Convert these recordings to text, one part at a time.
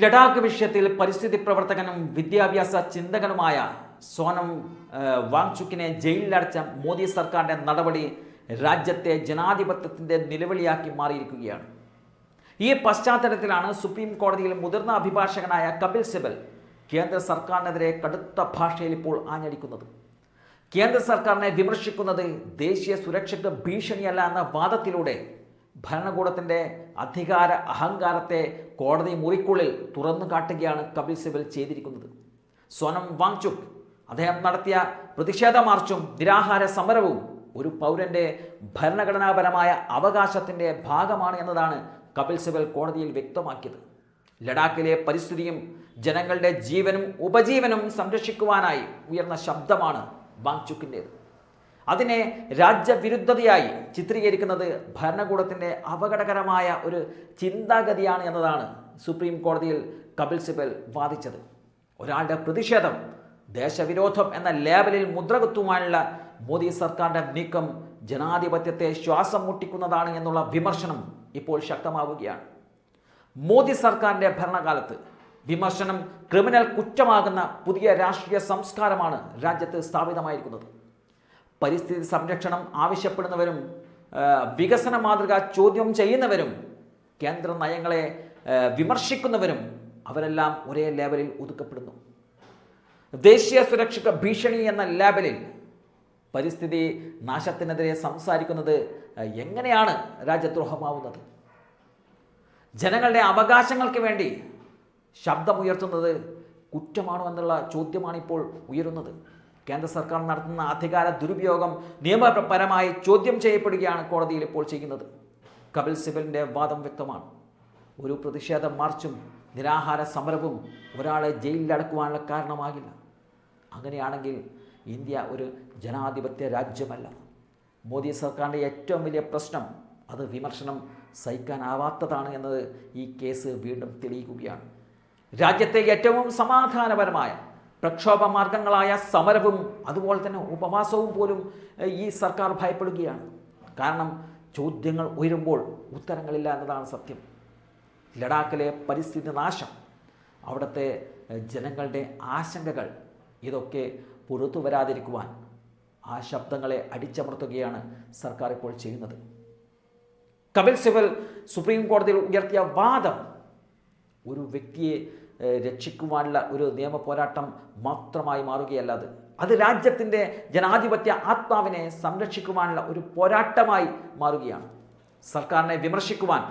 ലഡാക്ക് വിഷയത്തിൽ പരിസ്ഥിതി പ്രവർത്തകനും വിദ്യാഭ്യാസ ചിന്തകനുമായ സോനം വാങ്ചുക്കിനെ ജയിലിലടച്ച മോദി സർക്കാരിന്റെ നടപടി രാജ്യത്തെ ജനാധിപത്യത്തിന്റെ നിലവിളിയാക്കി മാറിയിരിക്കുകയാണ്. ഈ പശ്ചാത്തലത്തിലാണ് സുപ്രീം കോടതിയിൽ മുതിർന്ന അഭിഭാഷകനായ കപിൽ സിബൽ കേന്ദ്ര സർക്കാരിനെതിരെ കടുത്ത ഭാഷയിൽ ഇപ്പോൾ ആഞ്ഞടിക്കുന്നത്. കേന്ദ്ര സർക്കാരിനെ വിമർശിക്കുന്നത് ദേശീയ സുരക്ഷയ്ക്ക് ഭീഷണിയല്ല എന്ന വാദത്തിലൂടെ ഭരണകൂടത്തിന്റെ അധികാര അഹങ്കാരത്തെ കോടതി മുറിക്കുള്ളിൽ തുറന്നു കാട്ടുകയാണ് കപിൽ സിബൽ ചെയ്തിരിക്കുന്നത്. സ്വനം വാങ്ചുക് അദ്ദേഹം നടത്തിയ പ്രതിഷേധ മാർച്ചും നിരാഹാര സമരവും ഒരു പൗരന്റെ ഭരണഘടനാപരമായ അവകാശത്തിന്റെ ഭാഗമാണ് എന്നതാണ് കപിൽ സിബൽ കോടതിയിൽ വ്യക്തമാക്കിയത്. ലഡാക്കിലെ പരിസ്ഥിതിയും ജനങ്ങളുടെ ജീവനും ഉപജീവനും സംരക്ഷിക്കുവാനായി ഉയർന്ന ശബ്ദമാണ് വാങ്ചുക്കിന്റേത് അതിനെ രാജ്യവിരുദ്ധതയായി ചിത്രീകരിക്കുന്നത് ഭരണകൂടത്തിന്റെ അപകടകരമായ ഒരു ചിന്താഗതിയാണ് എന്നതാണ് സുപ്രീം കോടതിയിൽ കപിൽ സിബൽ വാദിച്ചത്. ഒരാളുടെ പ്രതിഷേധം ദേശവിരോധം എന്ന ലേബലിൽ മുദ്രകുത്തുവാനുള്ള മോദി സർക്കാരിന്റെ നീക്കം ജനാധിപത്യത്തെ ശ്വാസം മുട്ടിക്കുന്നതാണ് എന്നുള്ള വിമർശനം ഇപ്പോൾ ശക്തമാവുകയാണ്. മോദി സർക്കാരിന്റെ ഭരണകാലത്ത് വിമർശനം ക്രിമിനൽ കുറ്റമാകുന്ന പുതിയ രാഷ്ട്രീയ സംസ്കാരമാണ് രാജ്യത്ത് സ്ഥാപിതമായിരിക്കുന്നത്. പരിസ്ഥിതി സംരക്ഷണം ആവശ്യപ്പെടുന്നവരും വികസന മാതൃക ചോദ്യം ചെയ്യുന്നവരും കേന്ദ്ര നയങ്ങളെ വിമർശിക്കുന്നവരും അവരെല്ലാം ഒരേ ലേബലിൽ ഒതുക്കപ്പെടുന്നു. ദേശീയ സുരക്ഷയ്ക്ക് ഭീഷണി എന്ന ലേബലിൽ പരിസ്ഥിതി നാശത്തിനെതിരെ സംസാരിക്കുന്നത് എങ്ങനെയാണ് രാജ്യദ്രോഹമാവുന്നത്? ജനങ്ങളുടെ അവകാശങ്ങൾക്ക് വേണ്ടി ശബ്ദമുയർത്തുന്നത് കുറ്റമാണോ എന്നുള്ള ചോദ്യമാണ് ഇപ്പോൾ ഉയരുന്നത്. കേന്ദ്ര സർക്കാർ നടത്തുന്ന അധികാര ദുരുപയോഗം നിയമപരമായി ചോദ്യം ചെയ്യപ്പെടുകയാണ് കോടതിയിൽ ഇപ്പോൾ ചെയ്യുന്നത്. കപിൽ സിബലിന്റെ വാദം വ്യക്തമാണ്. ഒരു പ്രതിഷേധ മാർച്ചും നിരാഹാര സമരവും ഒരാളെ ജയിലിലടക്കുവാനുള്ള കാരണമാകില്ല. അങ്ങനെയാണെങ്കിൽ ഇന്ത്യ ഒരു ജനാധിപത്യ രാജ്യമല്ല. മോദി സർക്കാരിന്റെ ഏറ്റവും വലിയ പ്രശ്നം അത് വിമർശനം സഹിക്കാനാവാത്തതാണ് എന്നത് ഈ കേസ് വീണ്ടും തെളിയിക്കുകയാണ്. രാജ്യത്തെ ഏറ്റവും സമാധാനപരമായ പ്രക്ഷോഭ മാർഗങ്ങളായ സമരവും അതുപോലെ തന്നെ ഉപവാസവും പോലും ഈ സർക്കാർ ഭയപ്പെടുകയാണ്. കാരണം ചോദ്യങ്ങൾ ഉയരുമ്പോൾ ഉത്തരങ്ങളില്ല എന്നതാണ് സത്യം. ലഡാക്കിലെ പരിസ്ഥിതി നാശം അവിടുത്തെ ജനങ്ങളുടെ ആശങ്കകൾ ഇതൊക്കെ പുറത്തു വരാതിരിക്കുവാൻ ആ ശബ്ദങ്ങളെ അടിച്ചമർത്തുകയാണ് സർക്കാർ ഇപ്പോൾ ചെയ്യുന്നത്. കപിൽ സിബൽ സുപ്രീം കോടതിയിൽ ഉയർത്തിയ വാദം ഒരു വ്യക്തിയെ രക്ഷിക്കുവാനുള്ള ഒരു നിയമ പോരാട്ടം മാത്രമായി മാറുകയല്ല അത്. അത് രാജ്യത്തിന്റെ ജനാധിപത്യ ആത്മാവിനെ സംരക്ഷിക്കുവാനുള്ള ഒരു പോരാട്ടമായി മാറുകയാണ്. സർക്കാരിനെ വിമർശിക്കുവാൻ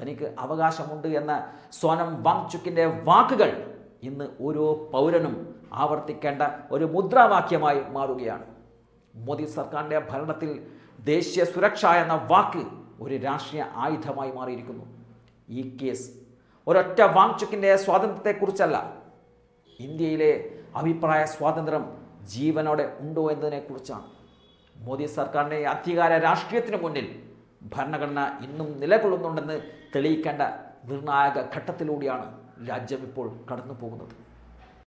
തനിക്ക് അവകാശമുണ്ട് എന്ന സോനം വാങ്ചുക്കിന്റെ വാക്കുകൾ ഇന്ന് ഓരോ പൗരനും ആവർത്തിക്കേണ്ട ഒരു മുദ്രാവാക്യമായി മാറുകയാണ്. മോദി സർക്കാരിന്റെ ഭരണത്തിൽ ദേശീയ സുരക്ഷ എന്ന വാക്ക് ഒരു രാഷ്ട്രീയ ആയുധമായി മാറിയിരിക്കുന്നു. ഈ കേസ് ഒരൊറ്റ വാങ്ചുക്കിന്റെ സ്വാതന്ത്ര്യത്തെക്കുറിച്ചല്ല. ഇന്ത്യയിലെ അഭിപ്രായ സ്വാതന്ത്ര്യം ജീവനോടെ ഉണ്ടോ എന്നതിനെക്കുറിച്ചാണ്. മോദി സർക്കാരിന്റെ അധികാര രാഷ്ട്രീയത്തിന് മുന്നിൽ ഭരണഘടന ഇന്നും നിലകൊള്ളുന്നുണ്ടെന്ന് തെളിയിക്കേണ്ട നിർണായക ഘട്ടത്തിലൂടെയാണ് രാജ്യം ഇപ്പോൾ കടന്നു പോകുന്നത്